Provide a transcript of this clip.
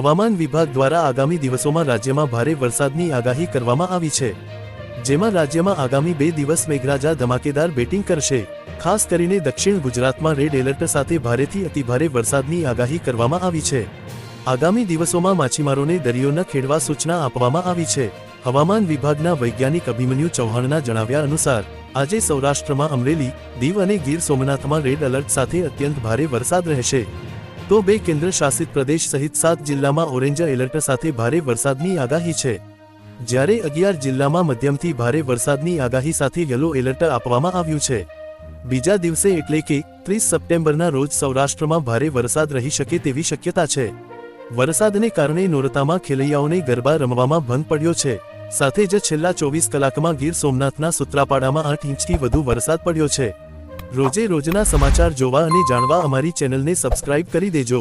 હવામાન વિભાગ દ્વારા આગામી દિવસોમાં રાજ્યમાં ભારે વરસાદની આગાહી કરવામાં આવી છે. જેમાં રાજ્યમાં આગામી બે દિવસ મેઘરાજા ધમાકેદાર બેટિંગ કરશે. ખાસ કરીને દક્ષિણ ગુજરાતમાં રેડ એલર્ટ સાથે ભારેથી અતિભારે વરસાદની આગાહી કરવામાં આવી છે. આગામી દિવસોમાં માછીમારોને દરિયો ન ખેડવા સૂચના આપવામાં આવી છે. હવામાન વિભાગના વૈજ્ઞાનિક અભિમન્યુ ચૌહાણના જણાવ્યા અનુસાર, આજે સૌરાષ્ટ્રમાં અમરેલી, દીવ અને ગીર સોમનાથમાં રેડ એલર્ટ સાથે અત્યંત ભારે વરસાદ રહેશે. તો બે કેન્દ્ર શાસિત પ્રદેશ સહિત સાત જિલ્લામાં ઓરેન્જ એલર્ટ સાથે ભારે વરસાદની આગાહી છે. જ્યારે અગિયાર જિલ્લામાં મધ્યમથી ભારે વરસાદની આગાહી સાથે યલો એલર્ટ આપવામાં આવ્યું છે. બીજા દિવસે એટલે કે ત્રીસ સપ્ટેમ્બરના રોજ સૌરાષ્ટ્રમાં ભારે વરસાદ રહી શકે તેવી શક્યતા છે. વરસાદને કારણે નોરતામાં ખેલૈયાઓને ગરબા રમવામાં ભંગ પડ્યો છે. સાથે જ છેલ્લા ચોવીસ કલાકમાં ગીર સોમનાથના સુત્રાપાડામાં આઠ ઇંચથી વધુ વરસાદ પડ્યો છે. રોજે રોજના સમાચાર જોવા અને જાણવા અમારી ચેનલને સબસ્ક્રાઇબ કરી દેજો.